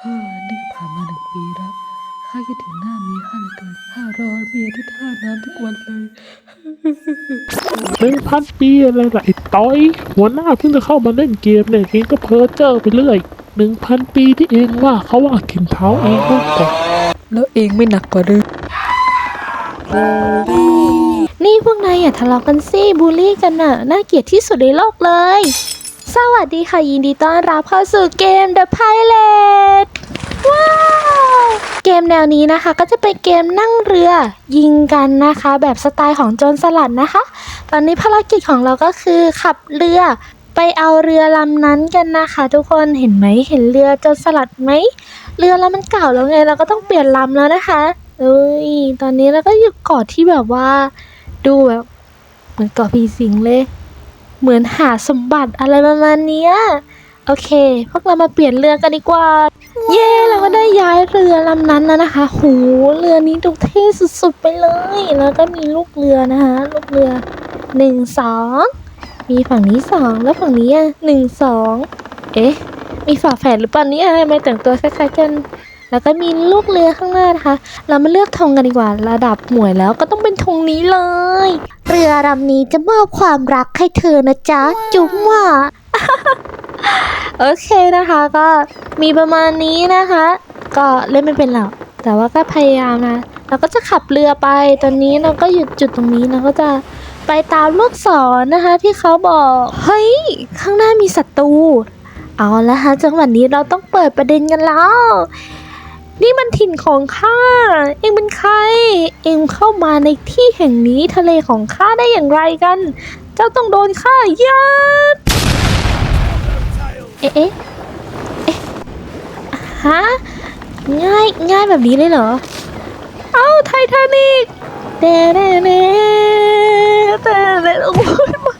เฮ้อนี่ก็ผ่านมาหนึ่งปีแล้วข้าคิดถึงหน้าเมียข้าเหลือเกินข้ารอเมียที่ท่าน้ำทุกวันเลยหนึ่งพันปีอะไรล่ะไอ้ต้อยหัวหน้าเพิ่งจะเข้ามาเล่นเกมเนี่ยเองก็เพ้อเจ้อไปเรื่อยหนึ่งพันปีที่เองว่าเขาว่ากินเท้าเองมากกว่าแล้วเองไม่หนักกว่าหรือนี่พวกนายอย่าทะเลาะกันสิบูลลี่กันน่ะน่าเกลียดที่สุดในโลกเลย สวัสดีค่ะ ยินดีต้อนรับเข้าสู่เกม The Pilot ว้าวเกมแนวนี้นะคะ ก็จะเป็นเกมนั่งเรือยิงกันนะคะ แบบสไตล์ของโจรสลัดนะคะ ตอนนี้ภารกิจของเราก็คือขับเรือไปเอาเรือลำนั้นกันนะคะ ทุกคนเห็นไหมเห็นเรือโจรสลัดไหมเรือเรามันเก่าแล้วไงเราก็ต้องเปลี่ยนลำแล้วนะคะเอ้ยตอนนี้เราก็อยู่เกาะที่แบบว่า ดูแบบเหมือนเกาะพีสิงเลย เหมือนหาสมบัติอะไรประมาณเนี้ยโอเค พวกเรามาเปลี่ยนเรือกันดีกว่า เย้ เราก็ได้ย้ายเรือลำนั้นแล้วนะคะ หู เรือนี้ดูเท่สุดๆไปเลย แล้วก็มีลูกเรือนะคะ ลูกเรือหนึ่งสอง มีฝั่งนี้สองแล้วฝั่งนี้อะหนึ่งสอง เอ๊ะ มีฝาแฝดหรือเปล่าเนี่ยทำไมแต่งตัวคล้ายๆกัน แล้วก็มีลูกเรือข้างหน้านะคะ เรามาเลือกธงกันดีกว่าระดับหมวยแล้วก็ต้องเป็นธงนี้เลย เรือลำนี้จะมอบความรักให้เธอนะจ๊ะ จุ๊บว่าโอเคนะคะก็มีประมาณนี้นะคะ ก็เล่นไม่เป็นหรอกแต่ว่าก็พยายามนะเราก็จะขับเรือไปตอนนี้เราก็หยุดจุดตรงนี้เราก็จะไปตามลูกศรนะคะ ที่เขาบอกเฮ้ยข้างหน้ามีศัตรูเอาละฮะจังหวะนี้เราต้องเปิดประเด็นกันแล้ว นี่มันถิ่นของข้า เองเป็นใคร เองเข้ามาในที่แห่งนี้ทะเลของข้าได้อย่างไรกัน เจ้าต้องโดนข้ายัดเอ๊ะเอ๊ะฮะ ง่ายง่ายแบบนี้เลยเหรอ เอ้าไททานิกเดเดเดเดโอ้ย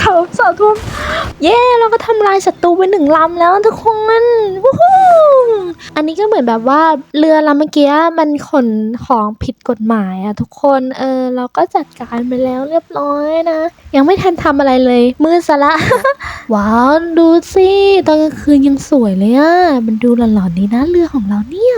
สาเสาทุ่มเย้เราก็ทำลายศัตรูไปหนึ่งลำแล้วทุกคนวู้ฮู้อันนี้ก็เหมือนแบบว่าเรือลำเมื่อกี้มันขนของผิดกฎหมายอะทุกคนเออเราก็จัดการไปแล้วเรียบร้อยนะ ยังไม่ทันทำอะไรเลย มืดซะละ ว้าวดูสิตอนกลางคืนยังสวยเลยอะมันดูหลอนๆดีนะเรือของเราเนี่ย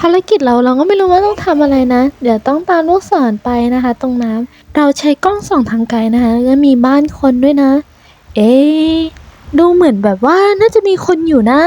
ภารกิจเราเราก็ไม่รู้ว่าต้องทำอะไรนะ เดี๋ยวต้องตามลูกศรไปนะคะ ตรงน้ำ เราใช้กล้องส่องทางไกลนะคะแล้วมีบ้านคนด้วยนะ เอ๊ดูเหมือนแบบว่าน่าจะมีคนอยู่นะ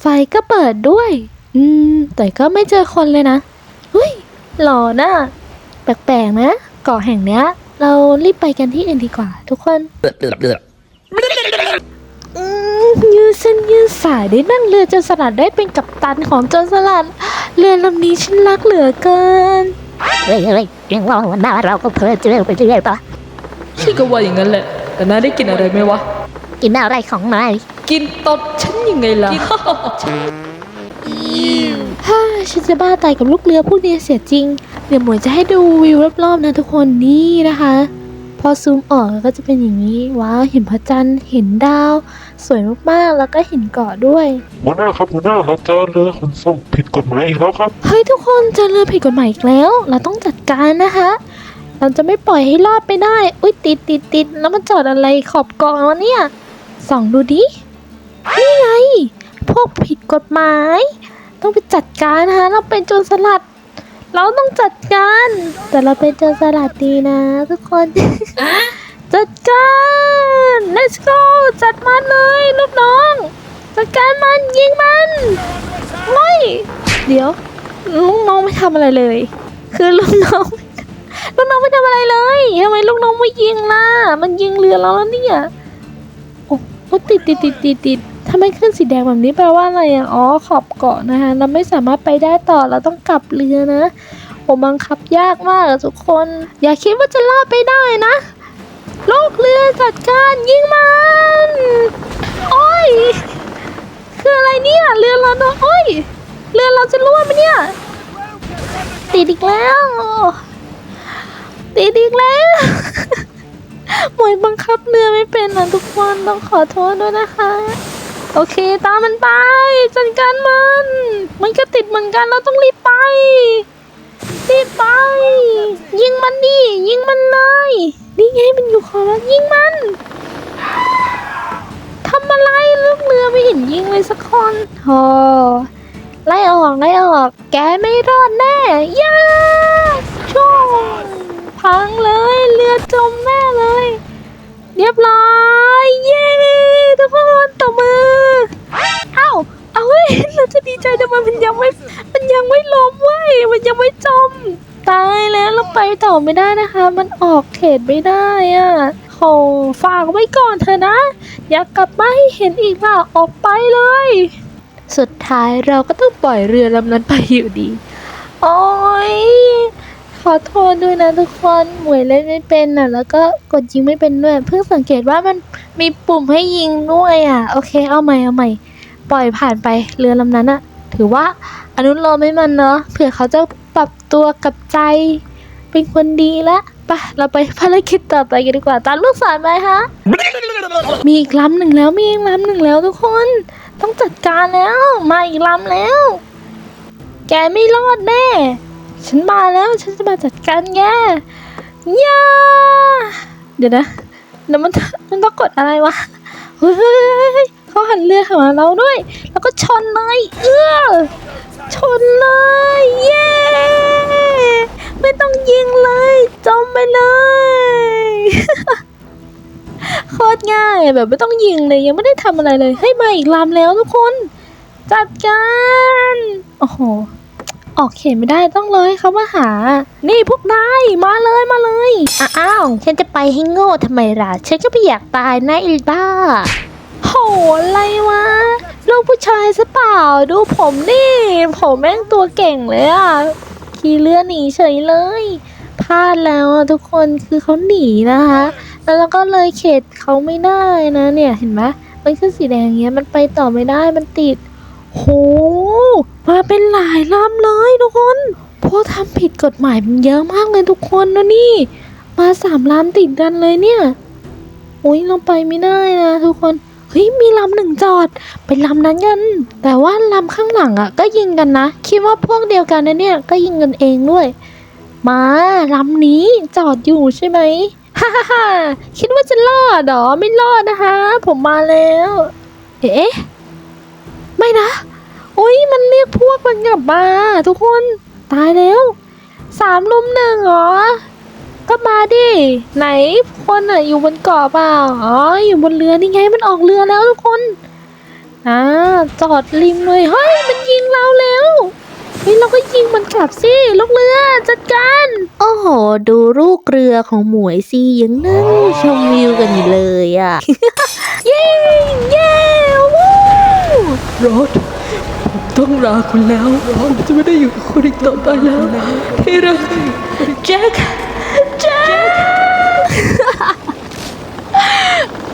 ไฟก็เปิดด้วย อืม แต่ก็ไม่เจอคนเลยนะเฮ้ยหล่อนะแปลกๆนะเกาะแห่งเนี้ย เรารีบไปกันที่อื่นดีกว่า ทุกคนอืมยืดเส้นยืดสายได้นั่งเรือจรสลัดได้เป็นกัปตันของจรสลัด เรือลำนี้ฉันรักเหลือเกิน เฮ้ยเฮ้ยยังว่าวันหน้าเราก็เพ้อเจอไปเรื่อยปะพี่ก็ว่าอย่างนั้นแหละ แต่นายได้กินอะไรไหมวะ กินอะไรของนายกินตดฉันยังไงล่ะฮ่าฉันจะบ้าตายกับลูกเรือพวกนี้เสียจริง เดี๋ยวหมวยจะให้ดูวิวรอบๆนะทุกคนนี่นะคะ พอซูมออกก็จะเป็นอย่างนี้ ว้าว เห็นพระจันทร์เห็นดาว สวยมากๆ แล้วก็เห็นเกาะด้วยหัวหน้าครับหัวหน้าเราเจอเรือขนส่งผิดกฎหมายอีกแล้วครับ เฮ้ยทุกคนเจอเรือผิดกฎหมายอีกแล้ว เราต้องจัดการนะคะ เราจะไม่ปล่อยให้รอดไปได้ อุ้ยติดติดติดแล้วมันจอดอะไรขอบเกาะวะเนี่ยส่องดูดินี่ไงพวกผิดกฎหมาย ต้องไปจัดการนะคะเราเป็นโจรสลัด เราต้องจัดการ แต่เราเป็นโจรสลัดดีนะ ทุกคน จัดการ let's go จัดมันเลยลูกน้อง จัดการมันยิงมันไม่เดี๋ยวลูกน้องไม่ทำอะไรเลย คือลูกน้องลูกน้องไม่ทำอะไรเลยทำไมลูกน้องไม่ยิงล่ะ มันยิงเรือเราแล้วเนี่ย โอ้โอ้ติดติดติดติดติด ทำไม่ขึ้นสีแดงแบบนี้แปลว่าอะไรอะอ๋อขอบเกาะนะคะ เราไม่สามารถไปได้ต่อเราต้องกลับเรือนะผมบังคับยากมากทุกคน อย่าคิดว่าจะรอดไปได้นะโลกเรือจัดการยิงมันโอ้ยคืออะไรเนี่ยเรือเราโดนโอ้ยเรือเราจะรั่วไหมเนี่ยติดอีกแล้วติดอีกแล้วหมวยบังคับเรือไม่เป็นนะทุกคนต้องขอโทษด้วยนะคะ โอเค ตามมันไป จัดการมัน มันก็ติดเหมือนกันเราต้องรีบไป รีบไป ยิงมันดิยิงมันเลยนี่ไงมันอยู่ขอแล้วยิงมันทำอะไรลูกเรือไม่เห็นยิงเลยสักคนโธ่ไล่ออกไล่ออก แกไม่รอดแน่ย่าช่วงพังเลยเรือจมแน่เลย เรียบร้อย เย้ทุกคนตบมือเอ้าเอาเว้ยเราจะดีใจทำไมมันยังไม่มันยังไม่ล้มเว้ยมันยังไม่จม ตายแล้วเราไปต่อไม่ได้นะคะ มันออกเขตไม่ได้อะโหฝากไว้ก่อนเถอะนะ อยากกลับมาให้เห็นอีกว่าออกไปเลย สุดท้ายเราก็ต้องปล่อยเรือลำนั้นไปอยู่ดี โอ้ย ขอโทษด้วยนะทุกคนหมวยเล่นไม่เป็นอะ แล้วก็กดยิงไม่เป็นด้วย เพิ่งสังเกตว่ามันมีปุ่มให้ยิงด้วยอะ โอเค เอาใหม่เอาใหม่ ปล่อยผ่านไปเรือลำนั้นอะถือว่าอนุโลมให้มันเนาะ เผื่อเขาจะปรับตัวกับใจ เป็นคนดีละไปเราไปภารกิจต่อไปกันดีกว่า ตามลูกศรไปฮะ มีอีกลำหนึ่งแล้ว มีอีกลำหนึ่งแล้วทุกคน ต้องจัดการแล้ว มาอีกลำแล้ว แกไม่รอดแน่ ฉันมาแล้ว ฉันจะมาจัดการแกย่าเดี๋ยวนะเดี๋ยวมันมันต้องกดอะไรวะ เฮ้ยเขาหันเรือหามาเราด้วย แล้วก็ชนเลย เอื้อชนเลย เย้ ไม่ต้องยิงเลย จมไปเลยโคตรง่ายแบบไม่ต้องยิงเลยยังไม่ได้ทำอะไรเลย ให้ยมาอีกลำแล้วทุกคน จัดการ โอ้โห ออกเขียนไม่ได้ต้องรอให้เขามาหา นี่พวกนายมาเลยมาเลยอ้าวฉันจะไปให้โง่ทำไมล่ะ ฉันก็ไม่อยากตายนะอีบ้า โหอะไรวะลูกผู้ชายซะเปล่า ดูผมนี่ ผมแม่งตัวเก่งเลยอะขี่เรือหนีเฉยเลยพลาดแล้วทุกคนคือเขาหนีนะคะ แล้วเราก็เลยเขตเขาไม่ได้นะเนี่ยเห็นไหมมันขึ้นสีแดงอย่างเงี้ยมันไปต่อไม่ได้มันติด โห มาเป็นหลายลำเลยทุกคนพราะทำผิดกฎหมายมันเยอะมากเลยทุกคนนะนี่ มาสามลำติดกันเลยเนี่ยโอ้ยเราไปไม่ได้นะทุกคนเฮ้ยมีลำหนึ่งจอดเป็นลำนั้นกัน แต่ว่าลำข้างหลังอะ ก็ยิงกันนะ คิดว่าพวกเดียวกันนะเนี่ยก็ยิงกันเองด้วย มาลำนี้จอดอยู่ใช่ไหมฮ่าฮ่าฮ่าคิดว่าจะรอดเหรอไม่รอดนะคะ ผมมาแล้ว เอ๊ะ ไม่นะโอ้ยมันเรียกพวกมันกลับมา ทุกคนตายแล้วสามลุมหนึ่งเหรอ ก็มาดิ ไหนคนอะอยู่บนเกาะเปล่าอ๋ออยู่บนเรือนี่ไงมันออกเรือแล้วทุกคนอ่าจอดริมเลยเฮ้ยมันยิงเราแล้วเฮ้ยเราก็ยิงมันกลับสิลูกเรือจัดการโอ้โห ดูลูกเรือของหมวยสิยังนั่งชมวิวกันอยู่เลยอะ เย้เย้วู้ รถผมต้องลาคุณแล้วผมจะไม่ได้อยู่กับคุณอีกต่อไปแล้ว ที่รักแจ็คแจ็ค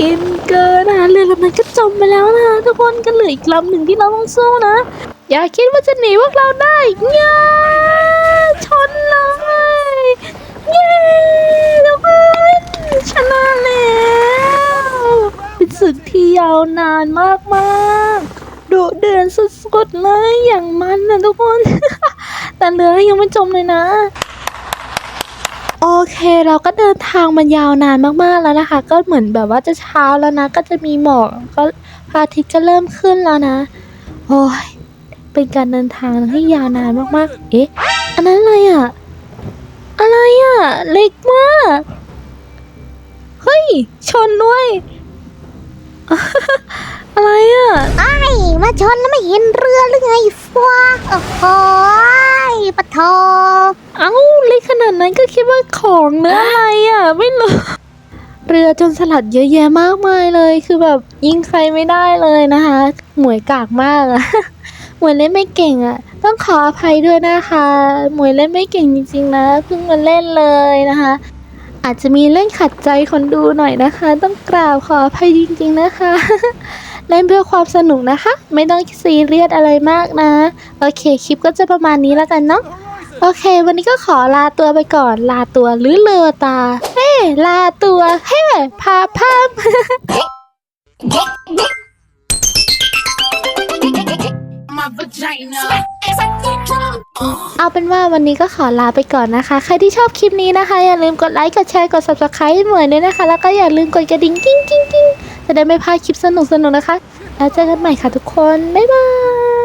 กินเกินนะเรือลำนั้นก็จมไปแล้วนะทุกคนก็เหลืออีกลำหนึ่งที่เราต้องสู้นะ อย่าคิดว่าจะหนีพวกเราได้เย้ชนเลยเย้ทุกคนชนะแล้วเป็นศึกที่ยาวนานมากๆ ดุเดือดสุดๆเลยอย่างมันนะทุกคน แต่เรือยังไม่จมเลยนะ โอเคเราก็เดินทางมายาวนานมากๆแล้วนะคะ ก็เหมือนแบบว่าจะเช้าแล้วนะ ก็จะมีหมอกก็พระอาทิตย์ก็เริ่มขึ้นแล้วนะ โอ้ยเป็นการเดินทางที่ยาวนานมากๆ เอ๊ะ อันนั้นอะไรอะ อะไรอะ เล็กมาก เฮ้ย ชนด้วย อะไรอะไอ้มาชนแล้วไม่เห็นเรือหรือไงฟ้าโอ้โหยปะโทเอ้าเล็กขนาดนั้นก็คิดว่าของเนื้ออะไรอะ ไม่รู้ เรือจนสลัดเยอะแยะมากมายเลย คือแบบยิงใครไม่ได้เลยนะคะ หมวยกากมากอะ หมวยเล่นไม่เก่งอะต้องขออภัยด้วยนะคะ หมวยเล่นไม่เก่งจริงๆนะเพิ่งมาเล่นเลยนะคะ อาจจะมีเล่นขัดใจคนดูหน่อยนะคะ ต้องกราบขออภัยจริง ๆนะคะ เล่นเพื่อความสนุกนะคะ ไม่ต้องซีเรียสอะไรมากนะ โอเค คลิปก็จะประมาณนี้แล้วกันเนาะโอเค วันนี้ก็ขอลาตัวไปก่อน ลาตัวหรือเลอตา เฮ้ลาตัว เฮ้พาพามเอาเป็นว่าวันนี้ก็ขอลาไปก่อนนะคะ ใครที่ชอบคลิปนี้นะคะ อย่าลืมกดไลค์ กดแชร์ กด subscribe ให้เหมือนด้วยนะคะ แล้วก็อย่าลืมกดกระดิ่งกิ้งกิ้งกิ้ง จะได้ไม่พลาดคลิปสนุกๆนะคะ แล้วเจอกันใหม่ค่ะทุกคน บ๊ายบาย